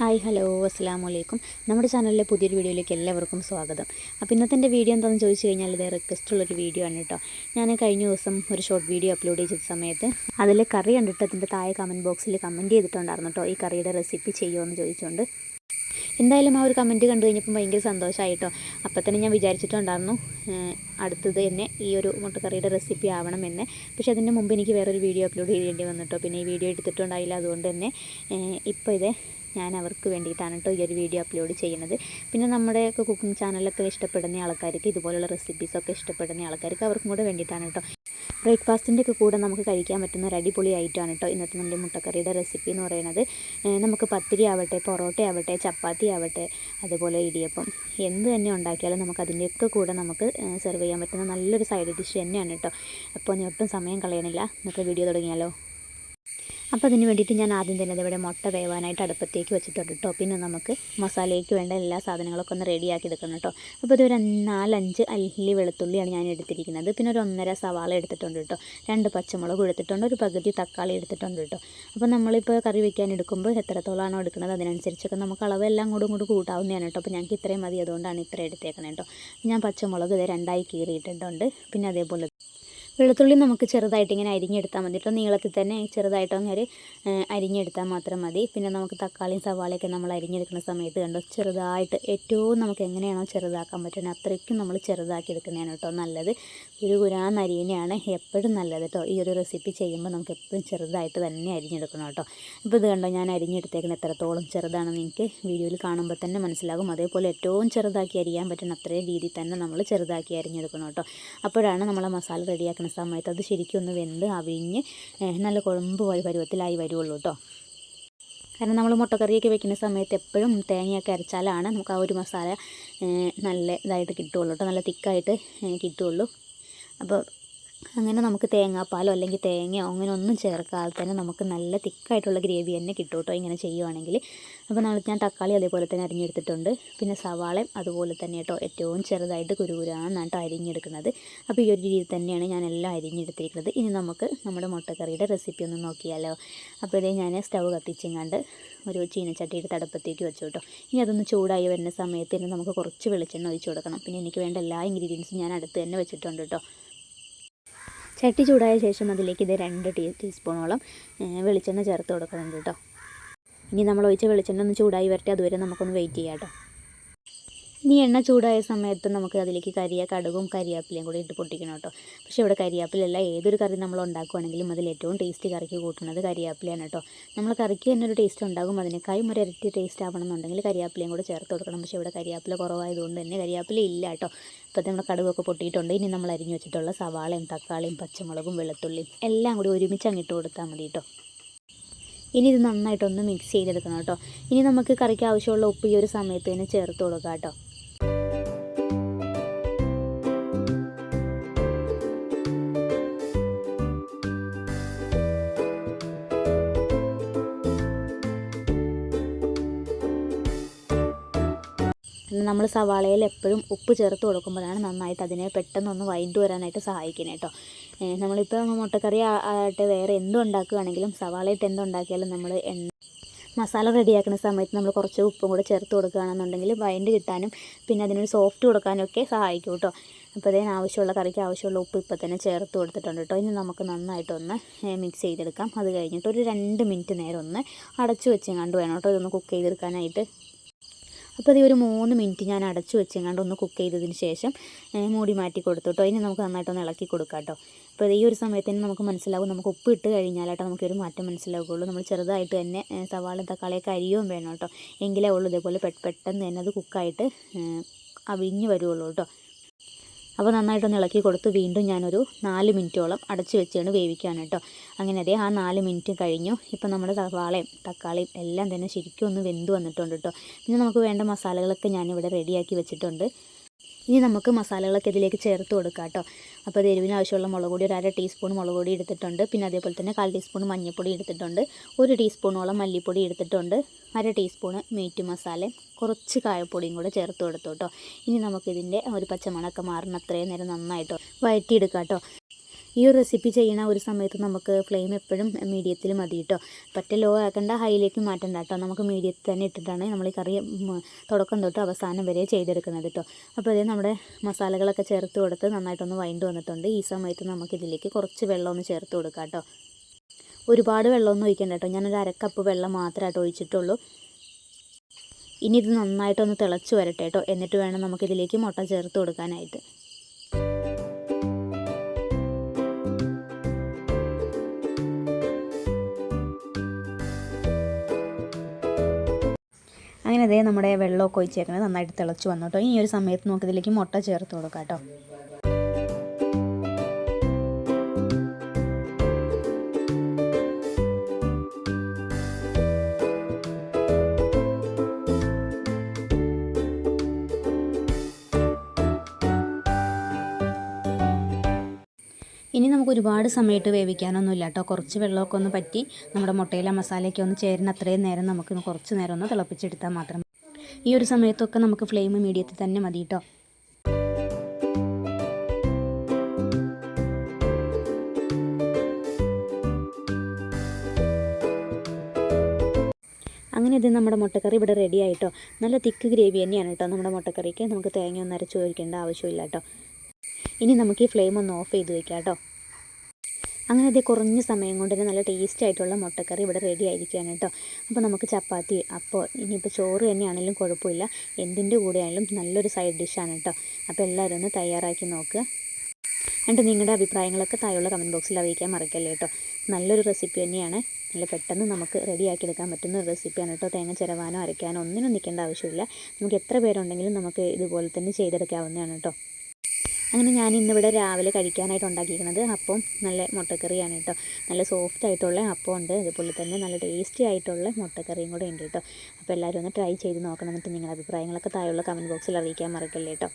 Hi hello അസ്സാം വലൈക്കും നമ്മുടെ ചാനലിലെ പുതിയൊരു വീഡിയോയിലേക്ക് എല്ലാവർക്കും സ്വാഗതം. അപ്പോൾ ഇന്നത്തെ എന്റെ വീഡിയോ എന്താണെന്ന് ചോദിച്ചു കഴിഞ്ഞാൽ ഇത് റിക്വസ്റ്റ് ഉള്ളൊരു വീഡിയോ ആണ് കേട്ടോ. ഞാൻ കഴിഞ്ഞ ദിവസം ഒരു ഷോർട്ട് വീഡിയോ അപ്ലോഡ് ചെയ്ത സമയത്ത് അതിൽ കറി കണ്ടിട്ട് അതിന്റെ താഴെ കമന്റ് ബോക്സിൽ കമന്റ് ചെയ്തിട്ടുണ്ടായിരുന്നു കേട്ടോ. ഈ കറിയുടെ റെസിപ്പി ചെയ്യുമോ എന്ന് ചോദിച്ചുകൊണ്ട് എന്തായാലും ആ ഒരു കമന്റ് കണ്ടു കഴിഞ്ഞപ്പോൾ ഭയങ്കര സന്തോഷമായിട്ടോ അപ്പം തന്നെ ഞാൻ വിചാരിച്ചിട്ടുണ്ടായിരുന്നു അടുത്തത് തന്നെ ഈ ഒരു മുട്ടക്കറിയുടെ റെസിപ്പി ആവണമെന്ന് പക്ഷേ അതിന്റെ മുമ്പ് എനിക്ക് വേറൊരു വീഡിയോ അപ്ലോഡ് ചെയ്യേണ്ടി വന്നിട്ടോ പിന്നെ ഈ വീഡിയോ എടുത്തിട്ടുണ്ടായില്ല. അതുകൊണ്ട് തന്നെ ഇപ്പോൾ ഇത് ഞാൻ അവർക്ക് വേണ്ടിയിട്ടാണ് കേട്ടോ ഈ ഒരു വീഡിയോ അപ്ലോഡ് ചെയ്യുന്നത്. പിന്നെ നമ്മുടെയൊക്കെ കുക്കിംഗ് ചാനലൊക്കെ ഇഷ്ടപ്പെടുന്ന ആൾക്കാർക്ക് ഇതുപോലുള്ള റെസിപ്പീസൊക്കെ ഇഷ്ടപ്പെടുന്ന ആൾക്കാർക്ക് അവർക്കും കൂടെ വേണ്ടിയിട്ടാണ് കേട്ടോ ബ്രേക്ക്ഫാസ്റ്റിന്റെ ഒക്കെ കൂടെ നമുക്ക് കഴിക്കാൻ പറ്റുന്ന ഒരു അടിപൊളി ഐറ്റമാണ് കേട്ടോ ഇന്നത്തെ നമ്മുടെ മുട്ടക്കറിയുടെ റെസിപ്പി എന്ന് പറയുന്നത്. നമുക്ക് പത്തിരി ആവട്ടെ പൊറോട്ട ആവട്ടെ ചപ്പാത്തി ആവട്ടെ അതുപോലെ ഇടിയപ്പം. എന്ത് തന്നെ ഉണ്ടാക്കിയാലും നമുക്ക് അതിന്റെയൊക്കെ കൂടെ നമുക്ക് സെർവ് ചെയ്യാൻ പറ്റുന്ന നല്ലൊരു സൈഡ് ഡിഷ് തന്നെയാണ് കേട്ടോ അപ്പോൾ നീ ഒട്ടും സമയം കളയണില്ല. നമുക്ക് വീഡിയോ തുടങ്ങിയാലോ? അപ്പോൾ അതിന് വേണ്ടിയിട്ട് ഞാൻ ആദ്യം തന്നെ ഇവിടെ മുട്ട വേവാനായിട്ട് അടുപ്പത്തേക്ക് വെച്ചിട്ടുണ്ട് കേട്ടോ പിന്നെ നമുക്ക് മസാലയ്ക്ക് വേണ്ട എല്ലാ സാധനങ്ങളൊക്കെ ഒന്ന് റെഡിയാക്കി എടുക്കണം കേട്ടോ അപ്പോൾ ഇതൊരു നാലഞ്ച് അല്ലി വെളുത്തുള്ളിയാണ് ഞാൻ എടുത്തിരിക്കുന്നത്. പിന്നെ ഒരു ഒന്നര സവാള എടുത്തിട്ടുണ്ട് കേട്ടോ രണ്ട് പച്ചമുളക് എടുത്തിട്ടുണ്ട്. ഒരു പകുതി തക്കാളി എടുത്തിട്ടുണ്ട് കേട്ടോ അപ്പോൾ നമ്മളിപ്പോൾ കറി വെക്കാൻ എടുക്കുമ്പോൾ എത്രത്തോളമാണോ എടുക്കുന്നത് അതിനനുസരിച്ചൊക്കെ നമുക്ക് അളവ് എല്ലാം കൂടെ ഇങ്ങോട്ട് കൂട്ടാവുന്നതാണ് കേട്ടോ അപ്പോൾ ഞങ്ങൾക്ക് ഇത്രയും മതി. അതുകൊണ്ടാണ് ഇത്ര എടുത്തേക്കണേ കേട്ടോ ഞാൻ പച്ചമുളക് ഇത് രണ്ടായി കീറിയിട്ടുണ്ട്. പിന്നെ അതേപോലെ വെളുത്തുള്ളി നമുക്ക് ചെറുതായിട്ട് ഇങ്ങനെ അരിഞ്ഞെടുത്താൽ മതി കേട്ടോ. നീളത്തിൽ തന്നെ ചെറുതായിട്ട് ഒരു അരിഞ്ഞെടുത്താൽ മാത്രം മതി. പിന്നെ നമുക്ക് തക്കാളിയും സവാളയൊക്കെ നമ്മൾ അരിഞ്ഞെടുക്കുന്ന സമയത്ത് കണ്ടോ ചെറുതായിട്ട് ഏറ്റവും നമുക്ക് എങ്ങനെയാണോ ചെറുതാക്കാൻ പറ്റുന്നത് അത്രയ്ക്കും നമ്മൾ ചെറുതാക്കി എടുക്കുന്നതാണ് കേട്ടോ നല്ലത്. ഒരു ഗുരാൻ അരിയനെയാണ് എപ്പോഴും നല്ലത് കേട്ടോ. ഈ ഒരു റെസിപ്പി ചെയ്യുമ്പോൾ നമുക്ക് എപ്പോഴും ചെറുതായിട്ട് തന്നെ അരിഞ്ഞെടുക്കണം കേട്ടോ. ഇപ്പോൾ ഇത് കണ്ടോ ഞാൻ അരിഞ്ഞെടുത്തേക്കുന്ന എത്രത്തോളം ചെറുതാണെന്ന് എനിക്ക് വീഡിയോയിൽ കാണുമ്പോൾ തന്നെ മനസ്സിലാകും. അതേപോലെ ഏറ്റവും ചെറുതാക്കി അരിയാൻ പറ്റുന്ന അത്രയും രീതിയിൽ തന്നെ നമ്മൾ ചെറുതാക്കി അരിഞ്ഞെടുക്കണം കേട്ടോ. അപ്പോഴാണ് നമ്മളെ മസാല റെഡിയാക്കുന്ന സമയത്ത് അത് ശരിക്കും ഒന്ന് വെന്ത് അവിഞ്ഞ് നല്ല കുഴമ്പ് പോയ പരുവത്തിലായി വരുള്ളൂ കേട്ടോ കാരണം നമ്മൾ മുട്ടക്കറിയൊക്കെ വെക്കുന്ന സമയത്ത് എപ്പോഴും തേങ്ങയൊക്കെ അരച്ചാലാണ് നമുക്ക് ആ ഒരു മസാല നല്ല ഇതായിട്ട് കിട്ടുകയുള്ളൂ കേട്ടോ നല്ല തിക്കായിട്ട് കിട്ടുകയുള്ളൂ അപ്പോൾ അങ്ങനെ നമുക്ക് തേങ്ങാപ്പാലോ അല്ലെങ്കിൽ തേങ്ങയോ അങ്ങനെ ഒന്നും ചേർക്കാതെ തന്നെ നമുക്ക് നല്ല തിക്കായിട്ടുള്ള ഗ്രേവി തന്നെ കിട്ടും കേട്ടോ ഇങ്ങനെ ചെയ്യുവാണെങ്കിൽ. അപ്പോൾ നമ്മൾ ഞാൻ തക്കാളി അതേപോലെ തന്നെ അരിഞ്ഞെടുത്തിട്ടുണ്ട്. പിന്നെ സവാളയും അതുപോലെ തന്നെ കേട്ടോ ഏറ്റവും ചെറുതായിട്ട് കുരുകുരാന്നാട്ടോ അരിഞ്ഞെടുക്കുന്നത്. അപ്പോൾ ഈ ഒരു രീതിയിൽ തന്നെയാണ് ഞാൻ എല്ലാം അരിഞ്ഞെടുത്തിരിക്കുന്നത്. ഇനി നമുക്ക് നമ്മുടെ മുട്ടക്കറിയുടെ റെസിപ്പി ഒന്ന് നോക്കിയാലോ. അപ്പോൾ ഇതേ ഞാൻ സ്റ്റൗ കത്തിച്ചെങ്ങാണ്ട് ഒരു ചീനച്ചട്ടിയുടെ തടപ്പത്തേക്ക് വെച്ചു കേട്ടോ. ഇനി അതൊന്ന് ചൂടായി വരുന്ന സമയത്ത് തന്നെ നമുക്ക് കുറച്ച് വെളിച്ചെണ്ണ ഒഴിച്ചു കൊടുക്കണം. പിന്നെ എനിക്ക് വേണ്ട എല്ലാ ഇൻഗ്രീഡിയൻസും ഞാൻ അടുത്ത് തന്നെ വെച്ചിട്ടുണ്ട് കേട്ടോ. ചട്ടി ചൂടായ ശേഷം അതിലേക്ക് ഇത് രണ്ട് ടീ ടീസ്പൂണോളം വെളിച്ചെണ്ണ ചേർത്ത് കൊടുക്കുന്നുണ്ട് കേട്ടോ. ഇനി നമ്മൾ ഒഴിച്ച വെളിച്ചെണ്ണ ഒന്ന് ചൂടായി വരട്ടെ അതുവരെ നമുക്കൊന്ന് വെയിറ്റ് ചെയ്യാം കേട്ടോ. ഇനി എണ്ണ ചൂടായ സമയത്ത് നമുക്ക് അതിലേക്ക് കരിയ കടുകും കരിയാപ്പിലയും കൂടി ഇട്ട് പൊട്ടിക്കണം കേട്ടോ. പക്ഷേ ഇവിടെ കരിയാപ്പിലല്ല. ഏതൊരു കറി നമ്മൾ ഉണ്ടാക്കുവാണെങ്കിലും അതിൽ ഏറ്റവും ടേസ്റ്റ് കറിക്ക് കൂട്ടുന്നത് കരിയാപ്പിലയാണ് കേട്ടോ. നമ്മൾ കറിക്ക് തന്നെ ഒരു ടേസ്റ്റ് ഉണ്ടാകും. അതിനേക്കാളും ഒരു ഇരട്ടി ടേസ്റ്റ് ആവണമെന്നുണ്ടെങ്കിൽ കരിയാപ്പിലയും കൂടെ ചേർത്ത് കൊടുക്കണം. പക്ഷേ ഇവിടെ കരിയാപ്പില കുറവായതുകൊണ്ട് തന്നെ കരിയാപ്പില ഇല്ല കേട്ടോ. അപ്പോൾ നമ്മൾ കടുകൊക്കെ പൊട്ടിയിട്ടുണ്ട്. ഇനി നമ്മൾ അരിഞ്ഞു വെച്ചിട്ടുള്ള സവാളയും തക്കാളിയും പച്ചമുളകും വെളുത്തുള്ളിയും എല്ലാം കൂടി ഒരുമിച്ച് അങ്ങിട്ട് കൊടുത്താൽ മതി കേട്ടോ. ഇനി ഇത് നന്നായിട്ടൊന്ന് മിക്സ് ചെയ്തെടുക്കണം കേട്ടോ. ഇനി നമുക്ക് കറിക്ക് ആവശ്യമുള്ള ഉപ്പ് ഈ ഒരു സമയത്ത് തന്നെ ചേർത്ത് കൊടുക്കാം കേട്ടോ. നമ്മൾ സവാളയിൽ എപ്പോഴും ഉപ്പ് ചേർത്ത് കൊടുക്കുമ്പോഴാണ് നന്നായിട്ട് അതിനെ പെട്ടെന്നൊന്ന് വൈൻഡ് വരാനായിട്ട് സഹായിക്കുന്നത് കേട്ടോ. നമ്മളിപ്പോൾ മുട്ടക്കറി ആയിട്ട് വേറെ എന്തും സവാളയിട്ട് എന്തുണ്ടാക്കിയാലും നമ്മൾ എണ്ണ മസാല റെഡിയാക്കുന്ന സമയത്ത് നമ്മൾ കുറച്ച് ഉപ്പും കൂടെ ചേർത്ത് കൊടുക്കുകയാണെന്നുണ്ടെങ്കിൽ വൈൻഡ് കിട്ടാനും പിന്നെ അതിനൊരു സോഫ്റ്റ് കൊടുക്കാനും ഒക്കെ സഹായിക്കും കേട്ടോ. അപ്പോൾ അതിന് ആവശ്യമുള്ള കറിക്ക് ആവശ്യമുള്ള ഉപ്പ് ഇപ്പോൾ തന്നെ ചേർത്ത് കൊടുത്തിട്ടുണ്ട് കേട്ടോ. ഇനി നമുക്ക് നന്നായിട്ടൊന്ന് മിക്സ് ചെയ്തെടുക്കാം. അത് കഴിഞ്ഞിട്ട് ഒരു രണ്ട് മിനിറ്റ് നേരം ഒന്ന് അടച്ചു വെച്ചെങ്ങാണ്ട് വേണം കേട്ടോ. ഇതൊന്ന് കുക്ക് ചെയ്തെടുക്കാനായിട്ട്. അപ്പോൾ അത് ഒരു മൂന്ന് മിനിറ്റ് ഞാൻ അടച്ചു വെച്ചെങ്ങാണ്ട് ഒന്ന് കുക്ക് ചെയ്തതിന് ശേഷം മൂടി മാറ്റി കൊടുത്തു കേട്ടോ. ഇനി നമുക്ക് നന്നായിട്ടൊന്ന് ഇളക്കി കൊടുക്കാം കേട്ടോ. അപ്പോൾ ഈ ഒരു സമയത്തിന് നമുക്ക് മനസ്സിലാവും നമുക്ക് ഉപ്പ് ഇട്ട് കഴിഞ്ഞാലാട്ടോ നമുക്കൊരു മാറ്റം മനസ്സിലാവുകയുള്ളൂ. നമ്മൾ ചെറുതായിട്ട് തന്നെ സവാള തക്കാളിയൊക്കെ അരിയും വേണം കേട്ടോ. എങ്കിലേ ഉള്ളൂ ഇതേപോലെ പെട്ടെന്ന് തന്നെ അത് കുക്കായിട്ട് അവിഞ്ഞ് വരുള്ളൂ കേട്ടോ. അപ്പോൾ നന്നായിട്ടൊന്ന് ഇളക്കി കൊടുത്ത് വീണ്ടും ഞാനൊരു നാല് മിനിറ്റോളം അടച്ചു വെച്ചാണ് വേവിക്കാൻ കേട്ടോ. അങ്ങനെ അതേ ആ നാല് മിനിറ്റ് കഴിഞ്ഞു. ഇപ്പോൾ നമ്മുടെ സവാളയും തക്കാളിയും എല്ലാം തന്നെ ശരിക്കും ഒന്ന് വെന്ത് വന്നിട്ടുണ്ട് കേട്ടോ. പിന്നെ നമുക്ക് വേണ്ട മസാലകളൊക്കെ ഞാനിവിടെ റെഡിയാക്കി വെച്ചിട്ടുണ്ട്. ഇനി നമുക്ക് മസാലകളൊക്കെ ഇതിലേക്ക് ചേർത്ത് കൊടുക്കാം കേട്ടോ. അപ്പോൾ അത് എരിവിന് ആവശ്യമുള്ള മുളക് പൊടി ഒരു അര ടീസ്പൂൺ മുളക് പൊടി എടുത്തിട്ടുണ്ട്. പിന്നെ അതേപോലെ തന്നെ കാൽ ടീസ്പൂൺ മഞ്ഞൾപ്പൊടി എടുത്തിട്ടുണ്ട്. ഒരു ടീസ്പൂണോളം മല്ലിപ്പൊടി എടുത്തിട്ടുണ്ട്. അര ടീസ്പൂണ് മീറ്റ് മസാല കുറച്ച് കായപ്പൊടിയും കൂടെ ചേർത്ത് കൊടുത്തു കേട്ടോ. ഇനി നമുക്കിതിന്റെ ഒരു പച്ചമണമൊക്കെ മാറുന്ന അത്രയും നേരം നന്നായിട്ടോ വഴറ്റിയെടുക്കാം കേട്ടോ. ഈ ഒരു റെസിപ്പി ചെയ്യുന്ന ഒരു സമയത്ത് നമുക്ക് ഫ്ലെയിം എപ്പോഴും മീഡിയത്തിൽ മതി കേട്ടോ പറ്റ ലോ ആക്കണ്ട ഹൈയിലേക്ക് മാറ്റണ്ട കേട്ടോ നമുക്ക് മീഡിയത്തിൽ തന്നെ ഇട്ടിട്ടാണ് നമ്മൾ ഈ കറി തുടക്കം തൊട്ട് അവസാനം വരെ ചെയ്തെടുക്കുന്നത് കേട്ടോ അപ്പോൾ അതേ നമ്മുടെ മസാലകളൊക്കെ ചേർത്ത് കൊടുത്ത് നന്നായിട്ടൊന്ന് വൈൻഡ് വന്നിട്ടുണ്ട്. ഈ സമയത്ത് നമുക്കിതിലേക്ക് കുറച്ച് വെള്ളം ഒന്ന് ചേർത്ത് കൊടുക്കാം കേട്ടോ ഒരുപാട് വെള്ളമൊന്നും ഒഴിക്കണ്ട കേട്ടോ ഞാനൊരു അരക്കപ്പ് വെള്ളം മാത്രമായിട്ട് ഒഴിച്ചിട്ടുള്ളൂ. ഇനി ഇത് നന്നായിട്ടൊന്ന് തിളച്ച് വരട്ടെ കേട്ടോ എന്നിട്ട് വേണം നമുക്കിതിലേക്ക് മുട്ട ചേർത്ത് കൊടുക്കാനായിട്ട്. അതേ നമ്മുടെ വെള്ളമൊക്കെ ഒഴിച്ചേക്കണേ നന്നായിട്ട് തിളച്ച് വന്നു കേട്ടോ. ഈ ഒരു സമയത്ത് നമുക്കിതിലേക്ക് മുട്ട ചേർത്ത് കൊടുക്കാം കേട്ടോ. നമുക്ക് ഒരുപാട് സമയത്ത് വേവിക്കാനൊന്നും ഇല്ല കേട്ടോ. കുറച്ച് വെള്ളമൊക്കെ ഒന്ന് പറ്റി നമ്മുടെ മുട്ടയിലെ മസാലയൊക്കെ ഒന്ന് ചേരുന്ന അത്രയും നേരം നമുക്ക് കുറച്ച് നേരം ഒന്ന് തിളപ്പിച്ചെടുത്താൽ മാത്രം ഈ ഒരു സമയത്തൊക്കെ നമുക്ക് ഫ്ലെയിം മീഡിയത്തിൽ തന്നെ മതി കേട്ടോ. അങ്ങനെ ഇത് നമ്മുടെ മുട്ടക്കറി ഇവിടെ റെഡി ആയിട്ടോ നല്ല തിക്ക് ഗ്രേവി തന്നെയാണ് കേട്ടോ നമ്മുടെ മുട്ടക്കറിക്ക്. നമുക്ക് തേങ്ങ ഒന്നും ഒഴിക്കേണ്ട ആവശ്യമില്ല കേട്ടോ. ഇനി നമുക്ക് ഈ ഫ്ലെയിം ഒന്ന് ഓഫ് ചെയ്ത് വെക്കാം കേട്ടോ. അങ്ങനെ അതേ കുറഞ്ഞ സമയം കൊണ്ട് തന്നെ നല്ല ടേസ്റ്റ് ആയിട്ടുള്ള മുട്ടക്കറി ഇവിടെ റെഡി ആയിരിക്കുകയാണ് കേട്ടോ. അപ്പോൾ നമുക്ക് ചപ്പാത്തി അപ്പോൾ ഇനിയിപ്പോൾ ചോറ് തന്നെയാണെങ്കിലും കുഴപ്പമില്ല. എന്തിന്റെ കൂടെ ആയാലും നല്ലൊരു സൈഡ് ഡിഷാണ് കേട്ടോ. അപ്പോൾ എല്ലാവരും ഒന്ന് തയ്യാറാക്കി നോക്കുക എന്നിട്ട് നിങ്ങളുടെ അഭിപ്രായങ്ങളൊക്കെ താഴെയുള്ള കമന്റ് ബോക്സിൽ അറിയിക്കാൻ മറക്കല്ലേ കേട്ടോ. നല്ലൊരു റെസിപ്പി തന്നെയാണ്. നല്ല പെട്ടെന്ന് നമുക്ക് റെഡിയാക്കി എടുക്കാൻ പറ്റുന്ന ഒരു റെസിപ്പിയാണ് കേട്ടോ. തേങ്ങ ചിരവാനോ അരയ്ക്കാനോ ഒന്നിനും നിൽക്കേണ്ട ആവശ്യമില്ല. നമുക്ക് എത്ര പേരുണ്ടെങ്കിലും നമുക്ക് ഇതുപോലെ തന്നെ ചെയ്തെടുക്കാവുന്നതാണ് കേട്ടോ. അങ്ങനെ ഞാൻ ഇന്നിവിടെ രാവിലെ കഴിക്കാനായിട്ട് ഉണ്ടാക്കിയിരിക്കുന്നത് അപ്പം നല്ല മുട്ടക്കറിയാണ് കേട്ടോ. നല്ല സോഫ്റ്റ് ആയിട്ടുള്ള അപ്പം ഉണ്ട്. അതുപോലെ തന്നെ നല്ല ടേസ്റ്റി ആയിട്ടുള്ള മുട്ടക്കറിയും കൂടെ ഉണ്ട് കേട്ടോ. അപ്പോൾ എല്ലാവരും ഒന്ന് ട്രൈ ചെയ്ത് നോക്കണം എന്നിട്ട് നിങ്ങളുടെ അഭിപ്രായങ്ങളൊക്കെ താഴെയുള്ള കമന്റ് ബോക്സിൽ അറിയിക്കാൻ മറക്കല്ലേ കേട്ടോ.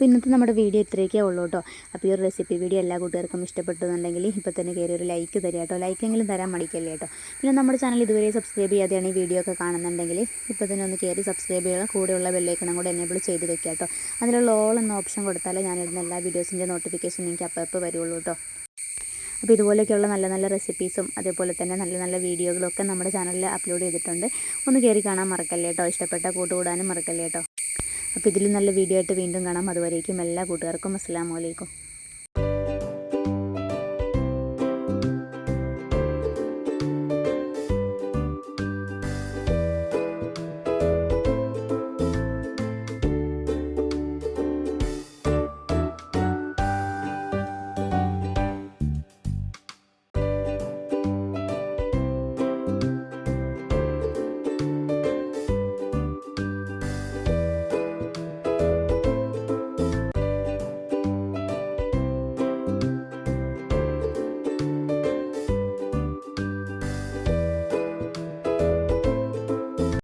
അപ്പോൾ ഇന്നത്തെ നമ്മുടെ വീഡിയോ ഇത്രയൊക്കെ ഉള്ളൂ കേട്ടോ. അപ്പോൾ ഈ ഒരു റെസിപ്പി വീഡിയോ എല്ലാ കൂട്ടുകാർക്കും ഇഷ്ടപ്പെട്ടെന്നുണ്ടെങ്കിൽ ഇപ്പോൾ തന്നെ കയറി ഒരു ലൈക്ക് തരിക കേട്ടോ. ലൈക്കെങ്കിലും തരാൻ മടിക്കല്ലേ കേട്ടോ. പിന്നെ നമ്മുടെ ചാനൽ ഇതുവരെ സബ്സ്ക്രൈബ് ചെയ്യാതെയാണ് ഈ വീഡിയോ ഒക്കെ കാണുന്നുണ്ടെങ്കിൽ ഇപ്പോൾ തന്നെ ഒന്ന് കയറി സബ്സ്ക്രൈബ് ചെയ്യുക. കൂടെയുള്ള ബെല്ലൈക്കണം കൂടെ എനേബിൾ ചെയ്ത് വെക്കുക കേട്ടോ. അതിലുള്ള ഓൾ എന്ന ഓപ്ഷൻ കൊടുത്താലേ ഞാനിടുന്ന എല്ലാ വീഡിയോസിന്റെ നോട്ടിഫിക്കേഷൻ എനിക്ക് അപ്പോൾ അപ്പോൾ വരുള്ളൂ കേട്ടോ. അപ്പോൾ ഇതുപോലെയൊക്കെയുള്ള നല്ല നല്ല റെസിപ്പീസും അതേപോലെ തന്നെ നല്ല നല്ല വീഡിയോകളൊക്കെ നമ്മുടെ ചാനലിൽ അപ്ലോഡ് ചെയ്തിട്ടുണ്ട്. ഒന്ന് കയറി കാണാൻ മറക്കല്ലേ കേട്ടോ. ഇഷ്ടപ്പെട്ട കൂട്ടുകൂടാനും മറക്കല്ലേ കേട്ടോ. അപ്പോൾ ഇതിലും നല്ല വീഡിയോ ആയിട്ട് വീണ്ടും കാണാം. അതുവരേക്കും എല്ലാ കൂട്ടുകാർക്കും അസ്സാം വലൈക്കും